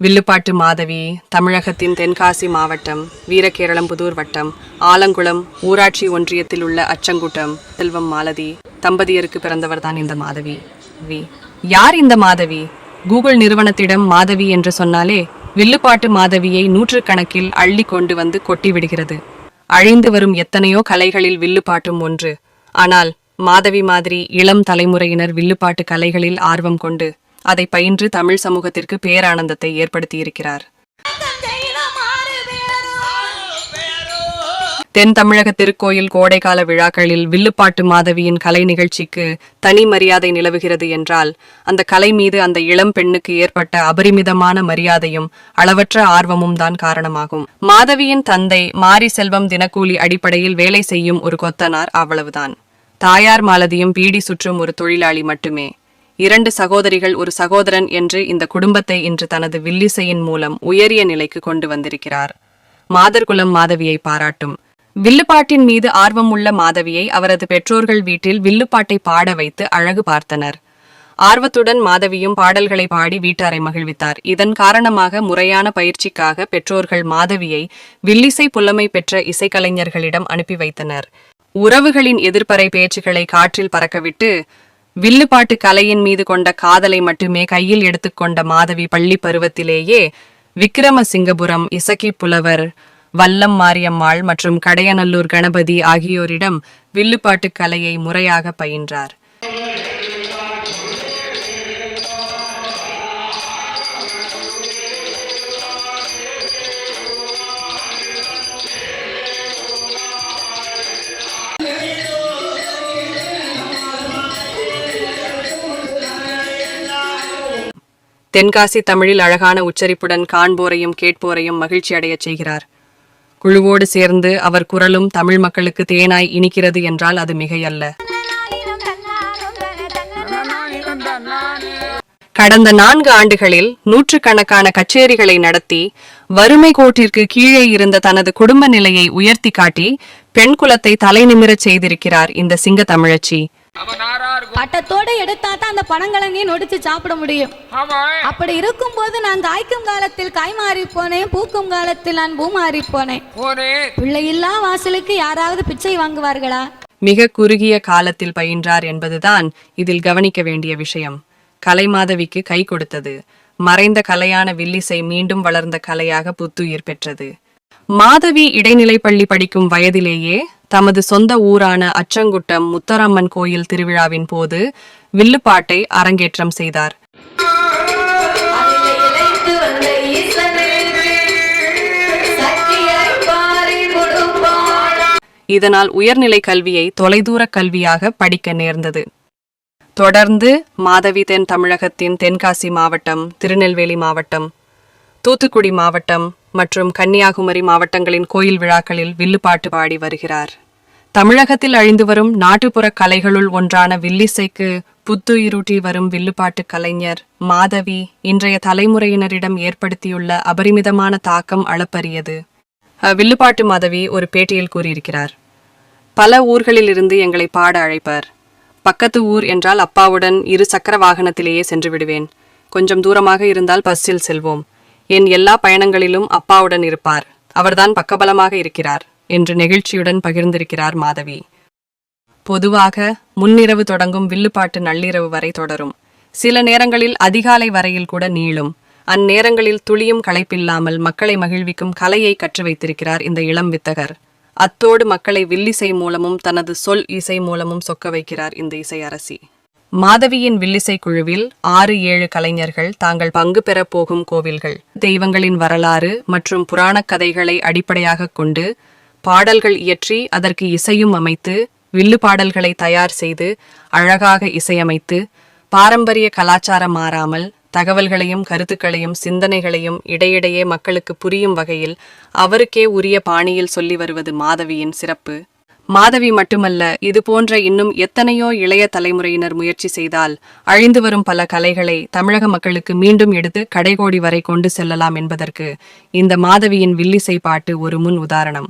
வில்லுப்பாட்டு மாதவி தமிழகத்தின் தென்காசி மாவட்டம் வீரகேரளம் புதூர் வட்டம் ஆலங்குளம் ஊராட்சி ஒன்றியத்தில் உள்ள அச்சங்குட்டம் செல்வம் மாலதி தம்பதியருக்கு பிறந்தவர் தான் இந்த மாதவி. வி. யார் இந்த மாதவி? கூகுள் நிறுவனத்திடம் மாதவி என்று சொன்னாலே வில்லுப்பாட்டு மாதவியை நூற்றுக்கணக்கில் அள்ளி கொண்டு வந்து கொட்டி விடுகிறது. அழிந்து வரும் எத்தனையோ கலைகளில் வில்லுப்பாட்டும் ஒன்று. ஆனால் மாதவி மாதிரி இளம் தலைமுறையினர் வில்லுப்பாட்டு கலைகளில் ஆர்வம் கொண்டு அதை பயின்று தமிழ் சமூகத்திற்கு பேரானந்தத்தை ஏற்படுத்தியிருக்கிறார். தென் தமிழக திருக்கோயில் கோடைக்கால விழாக்களில் வில்லுப்பாட்டு மாதவியின் கலை நிகழ்ச்சிக்கு தனி மரியாதை நிலவுகிறது என்றால் அந்த கலை மீது அந்த இளம் பெண்ணுக்கு ஏற்பட்ட அபரிமிதமான மரியாதையும் அளவற்ற ஆர்வமும் தான் காரணமாகும். மாதவியின் தந்தை மாரி செல்வம் தினக்கூலி அடிப்படையில் வேலை செய்யும் ஒரு கொத்தனார் அவ்வளவுதான். தாயார் மாலதியும் பீடி சுற்றும் ஒரு தொழிலாளி மட்டுமே. இரண்டு சகோதரிகள் ஒரு சகோதரன் என்று இந்த குடும்பத்தை இன்று தனது வில்லிசையின் மூலம் உயரிய நிலைக்கு கொண்டு வந்திருக்கிறார். மாதர்குலம் மாதவியை பாராட்டும். வில்லுப்பாட்டின் மீது ஆர்வம் உள்ள மாதவியை அவரது பெற்றோர்கள் வீட்டில் வில்லுப்பாட்டை பாட வைத்து அழகு பார்த்தனர். ஆர்வத்துடன் மாதவியும் பாடல்களை பாடி வீட்டாரை மகிழ்வித்தார். இதன் காரணமாக முறையான பயிற்சிக்காக பெற்றோர்கள் மாதவியை வில்லிசை புலமை பெற்ற இசைக்கலைஞர்களிடம் அனுப்பி வைத்தனர். உறவுகளின் எதிர்ப்பறை பேச்சுக்களை காற்றில் பறக்கவிட்டு வில்லுப்பாட்டு கலையின் மீது கொண்ட காதலை மட்டுமே கையில் எடுத்துக்கொண்ட மாதவி பள்ளி பருவத்திலேயே விக்கிரமசிங்கபுரம் இசக்கி புலவர் வல்லம் மாரியம்மாள் மற்றும் கடையநல்லூர் கணபதி ஆகியோரிடம் வில்லுப்பாட்டு கலையை முறையாக பயின்றார். தென்காசி தமிழில் அழகான உச்சரிப்புடன் காண்போரையும் கேட்போரையும் மகிழ்ச்சி அடையச் செய்கிறார். குழுவோடு சேர்ந்து அவர் குரலும் தமிழ் மக்களுக்கு தேனாய் இனிக்கிறது என்றால் அது மிகையல்ல. கடந்த நான்கு ஆண்டுகளில் நூற்றுக்கணக்கான கச்சேரிகளை நடத்தி வறுமை கோட்டிற்கு கீழே இருந்த தனது குடும்ப நிலையை உயர்த்தி காட்டி பெண் குலத்தை தலைநிமிரச் செய்திருக்கிறார் இந்த சிங்க தமிழச்சி பட்டத்தோட எடுத்தா தான் அந்த பனங்கிழங்கையும் நொடிச்சு சாப்பிட முடியும். ஆமா அப்படி இருக்கும்போது நான் காய்க்கும் காலத்தில் காய் மாறி போனேன் பூக்கும் காலத்தில் நான் பூ மாறி போனேன். போனே. பிள்ளையில்லா வாசலுக்கு யாராவது பிச்சை வாங்குவார்களா? மிக குறுகிய காலத்தில் பயின்றார் என்பதுதான் இதில் கவனிக்க வேண்டிய விஷயம். கலைமாதவிக்கு கை கொடுத்தது. மறைந்த கலையான வில்லிசை மீண்டும் வளர்ந்த கலையாக புத்துயிர் பெற்றது. மாதவி இடைநிலைப் பள்ளி படிக்கும் வயதிலேயே தமது சொந்த ஊரான அச்சங்குட்டம் முத்தரம்மன் கோயில் திருவிழாவின் போது வில்லுப்பாட்டை அரங்கேற்றம் செய்தார். இதனால் உயர்நிலை கல்வியை தொலைதூர கல்வியாக படிக்க நேர்ந்தது. தொடர்ந்து மாதவி தென் தமிழகத்தின் தென்காசி மாவட்டம் திருநெல்வேலி மாவட்டம் தூத்துக்குடி மாவட்டம் மற்றும் கன்னியாகுமரி மாவட்டங்களின் கோயில் விழாக்களில் வில்லுப்பாட்டு பாடி வருகிறார். தமிழகத்தில் அழிந்து வரும் நாட்டுப்புற கலைகளுள் ஒன்றான வில்லிசைக்கு புத்துயிருட்டி வரும் வில்லுப்பாட்டு கலைஞர் மாதவி இன்றைய தலைமுறையினரிடம் ஏற்படுத்தியுள்ள அபரிமிதமான தாக்கம் அளப்பரியது. வில்லுப்பாட்டு மாதவி ஒரு பேட்டியில் கூறியிருக்கிறார். பல ஊர்களில் இருந்து எங்களை பாட அழைப்பார். பக்கத்து ஊர் என்றால் அப்பாவுடன் இரு சக்கர வாகனத்திலேயே சென்று விடுவேன். கொஞ்சம் தூரமாக இருந்தால் பஸ்ஸில் செல்வோம். என் எல்லா பயணங்களிலும் அப்பாவுடன் இருப்பார். அவர்தான் பக்கபலமாக இருக்கிறார் என்று நெகிழ்ச்சியுடன் பகிர்ந்திருக்கிறார் மாதவி. பொதுவாக முன்னிரவு தொடங்கும் வில்லுப்பாட்டு நள்ளிரவு வரை தொடரும். சில நேரங்களில் அதிகாலை வரையில் கூட நீளும். அந்நேரங்களில் துளியும் களைப்பில்லாமல் மக்களை மகிழ்விக்கும் கலையை கற்று வைத்திருக்கிறார் இந்த இளம் வித்தகர். அத்தோடு மக்களை வில்லிசை மூலமும் தனது சொல் இசை மூலமும் சொக்க வைக்கிறார் இந்த இசை அரசி மாதவியின் வில்லிசை குழுவில் ஆறு ஏழு கலைஞர்கள் தாங்கள் பங்கு பெறப் போகும் கோவில்கள் தெய்வங்களின் வரலாறு மற்றும் புராணக் கதைகளை அடிப்படையாக கொண்டு பாடல்கள் இயற்றி அதற்கு இசையும் அமைத்து வில்லு பாடல்களை தயார் செய்து அழகாக இசையமைத்து பாரம்பரிய கலாச்சாரம் மாறாமல் தகவல்களையும் கருத்துக்களையும் சிந்தனைகளையும் இடையிடையே மக்களுக்கு புரியும் வகையில் அவருக்கே உரிய பாணியில் சொல்லி வருவது மாதவியின் சிறப்பு. மாதவி மட்டுமல்ல இது போன்ற இன்னும் எத்தனையோ இளைய தலைமுறையினர் முயற்சி செய்தால் அழிந்து வரும் பல கலைகளை தமிழக மக்களுக்கு மீண்டும் எடுத்து கடைகோடி வரை கொண்டு செல்லலாம் என்பதற்கு இந்த மாதவியின் வில்லிசை பாட்டு ஒரு முன் உதாரணம்.